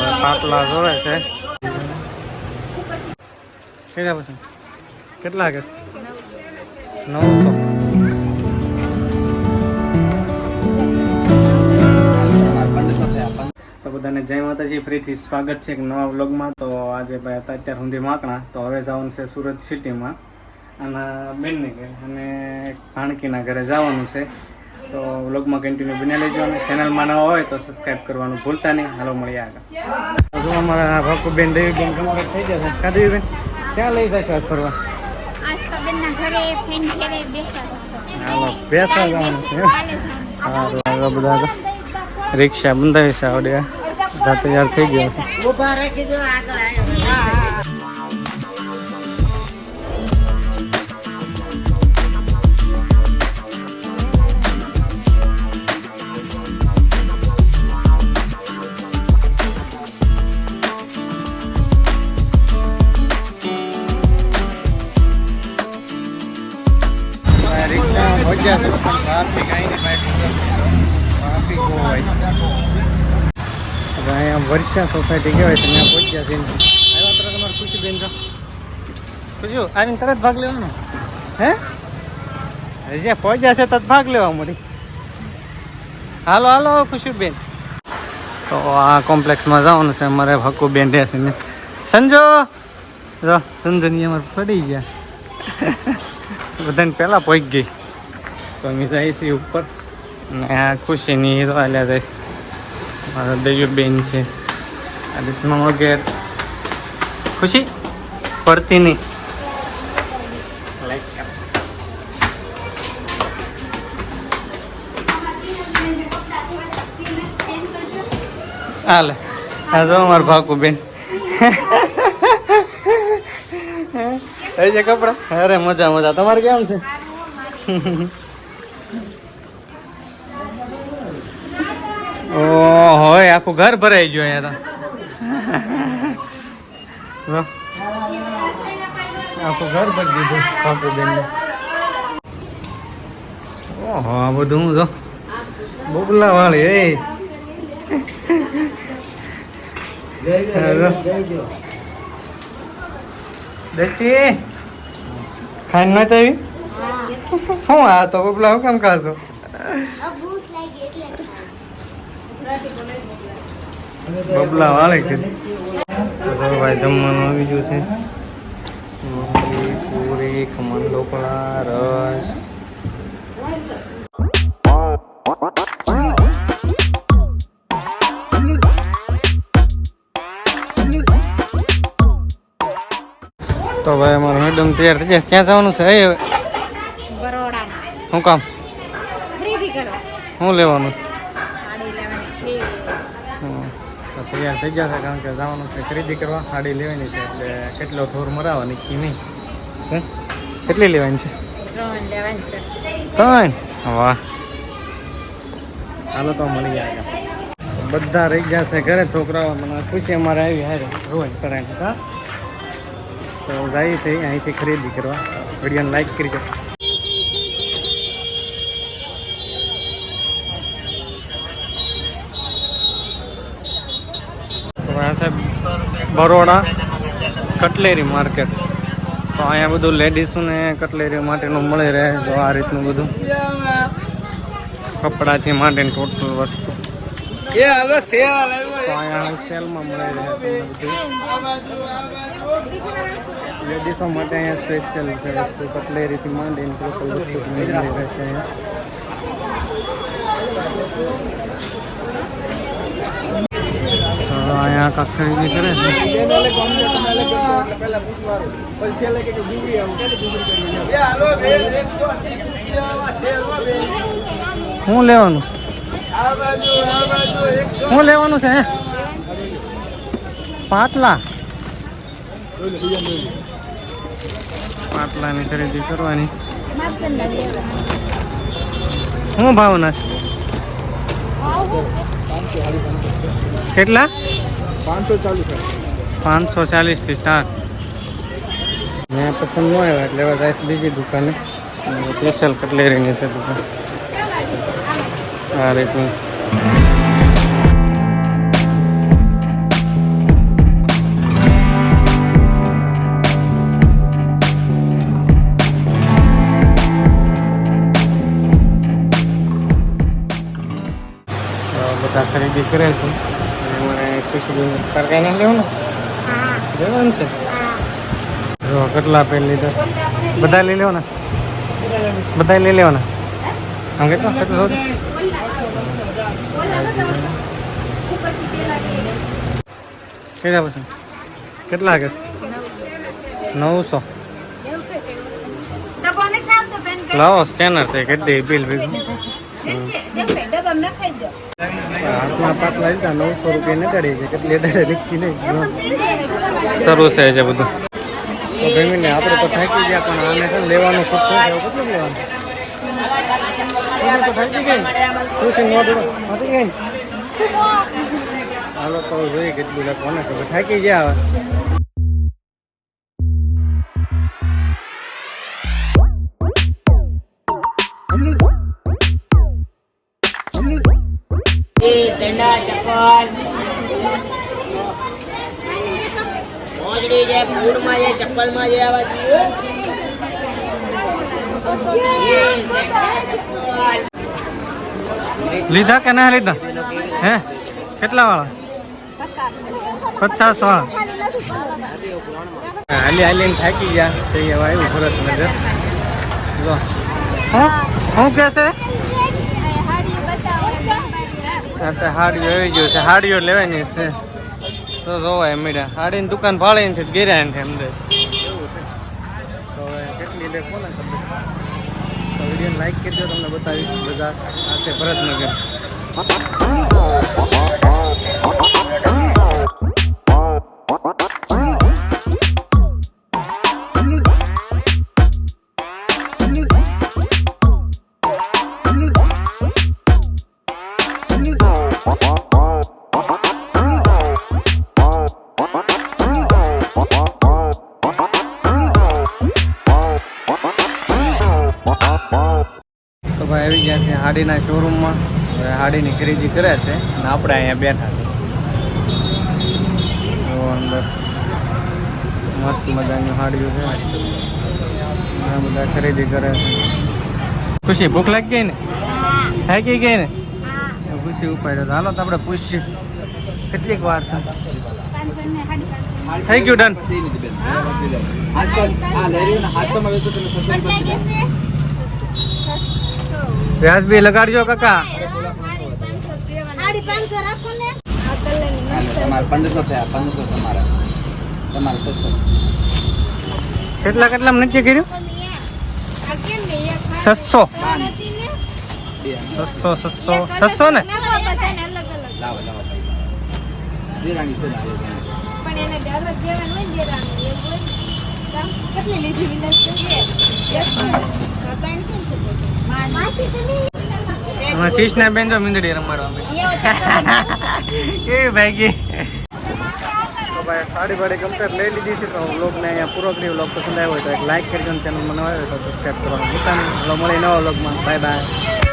પાટલા જોવે છે. કેટલા પછી? કેટલા કે નવસો. બધાને જય માતાજી, ફરીથી સ્વાગત છે એક નવા વ્લોગમાં. તો આજે ભાઈ હતા અત્યાર સુધી માકણા. તો હવે જવાનું છે સુરત સિટીમાં. અને બેનને ઘરે. અને ભાણકીના ઘરે જવાનું છે. તો વ્લોગમાં કન્ટિન્યુ બની લેજો અને ચેનલમાં ન હોય તો સબસ્ક્રાઈબ કરવાનું ભૂલતા નહીં. હાલો મળીએ આગળ. જો અમારા ભાકુબેન દેવીબેન તમારે થઈ જશે કા દેવીબેન? ક્યાં લઈ જશો આજ ફરવા? બેસવા જવાનું બધા રિક્ષા બંધાવી છે આવડે. તૈયાર થઈ ગયા છે. હોય હવે અહીંયા વર્ષા સોસાયટી કહેવાય તમે ત્યાં પહોંચ્યા છે આવ્યા તરત તમારે ખુશીબેન આવીને તરત ભાગ લેવાનો હે? હજી પહોંચ્યા છે તરત ભાગ લેવા મળી હાલો હાલો, ખુશીબેન. તો આ કોમ્પ્લેક્સમાં જવાનું છે, અમારે હક્કુબેન રહેશે ને. સંજો, જો સંજોની અમારે પડી ગયા. બધાને પહેલાં પહોંચી ગઈ તો અમે જઈએ છીએ ઉપર અને આ ખુશીની તો આલ્યા જઈશ મારા દેવી બેન છે આ રીતના વગેરે ખુશી પડતી નહીં હાલે આ જો અમારું ભાકુ બેન એ છે કપડા અરે મજા મજા તમારે કેમ છે ઓહો આખું ઘર ભરાઈ ગયું અહીંયા તો. આખું ઘર ભરી દીધું બાપુ ઓહો આ બધું હું જો બોબલા વાળી એ દેખતી ખાઈને નહોતી આવી? શું આ તો બબલા હું કામ ખાશો? બબલા વાળે કે તો ભાઈ જમવાનું આવી ગયું છે રોટલી, પૂરી ખમણ ઢોકળા રસ તો ભાઈ અમારું મેડમ તૈયાર થઈ જાય ક્યાં જવાનું છે એ બરોડામાં શું કામ ખરીદી કરો શું લેવાનું છે સાડી લેવાની છે હમ. તો તૈયાર થઈ ગયા છે કારણ કે જવાનું છે ખરીદી કરવા. સાડી લેવાની છે એટલે કેટલો થોર મરાવાની નક્કી નહીં? કેટલી લેવાની છે? ત્રણ લેવાની છે. ત્રણ? વાહ. હાલો તો મળી ગયા બધા રહી ગયા છે ઘરે છોકરાઓ મને ખુશી અમારે આવી હારે. રોજ કરાય તો જાય છે અહીંથી ખરીદી કરવા. વિડીયોને લાઈક કરી દો તો આ છે બરોડા કટલેરી માર્કેટ. તો અહીંયા બધું લેડીસોને કટલેરી માટેનું મળી રહે તો આ રીતનું બધું. કપડાથી માંડીને ટોટલ વસ્તુ. સેલમાં મળી રહે લેડીસો માટે અહીંયા સ્પેશિયલ છે વસ્તુ કટલેરીથી માંડીને ટોટલ વસ્તુ મળી રહે છે અહીંયા. તો અહીંયા કાંક ખરીદી કરે શું લેવાનું શું લેવાનું છે, હે? પાટલા. પાટલાની ખરીદી કરવાની. શું ભાવના છે? કેટલા? पाँच सौ चालीस है। स्टार्ट मैं पसंद नहीं आया बस दीजिए दुकान स्पेशल कट ले रहे हैं दुकान। अरे तुम बता खरीदी करें सर અમારે ખુશી તાર ના લેવું ને લેવાનું છે? જો કેટલા પેન લીધા? બધા લઈ લેવાના? બધા લઈ લેવાના? આમ કેટલા? કેટલો કેટલા પછી? કેટલા કે નવસો. લાવો સ્કેનર છે કેટલી બિલ ભેગું હાથમાં પાટલા લીધા નવસો રૂપિયા નગાડી છે કેટલી અડાડે લીખી નહીં સરસ છે છે બધું. તો ફેમિલી આપણે તો થાકી ગયા પણ આને છે લેવાનું શું છે. કેટલું લેવાનું? હાલો તો જોઈએ કેટલું લખવાને. થાકી ગયા હવે. દંડા મોજડી છે ફૂડમાં છે ચપ્પલમાં છે આવા લીધા કે ના લીધા? હે? કેટલા વાળા? પચાસ વાળા. હાલી હાલી થાકી ગયા. તો હવે આવ્યું ભરત નગર હું? હું તો હાડીઓ આવી ગયો છે, હાડીઓ લેવાની છે. તો જોવાય મળ્યા. હાડીની દુકાન ભાળીને છે ગેર્યા ને અંદર તો હવે કેટલી લે કોને ખબર તો વિડીયોને લાઈક કરજો, તમને બતાવી બધા. સાથે ભરતનગર. તો ભાઈ આવી ગયા છે હાડીના શોરૂમમાં હવે હાડીની ખરીદી કરે છે અને આપણે અહીંયા બેઠા છે. અંદર મસ્ત મજાની હાડીઓ છે. ઘણા બધા ખરીદી કરે છે. ખુશી ભૂખ લાગી ગઈ ને? થાકી ગઈ ને? ખુશી ઉપાડ્યો તો. હાલો તો આપણે પૂછીએ. કેટલીક વાર છે? Thank you done. વ્યાજબી લગાડજો કાકા તમારે પંદરસો થયા પંદરસો તમારા લગાડજો કાકા. કેટલા કેટલા નક્કી કર્યું? છસો. છસો છસો. છસો ને. કેટલી લીધી તો તો કૃષ્ણા બેન જો મીંદડી રમાડવા કેવી ભાગી તો ભાઈ સાડી વાડી કમ્પ્લેટ લઈ લીધી છે તો વ્લોગને અહીંયા પૂરો કરી વ્લોગ પસંદ આવ્યો હોય તો એક લાઈક કરજો ચેનલ મને આવ્યો તો સબસ્ક્રાઈબ કરવાનું ભૂલતા નહીં. મળી નવા વ્લોગમાં. Bye bye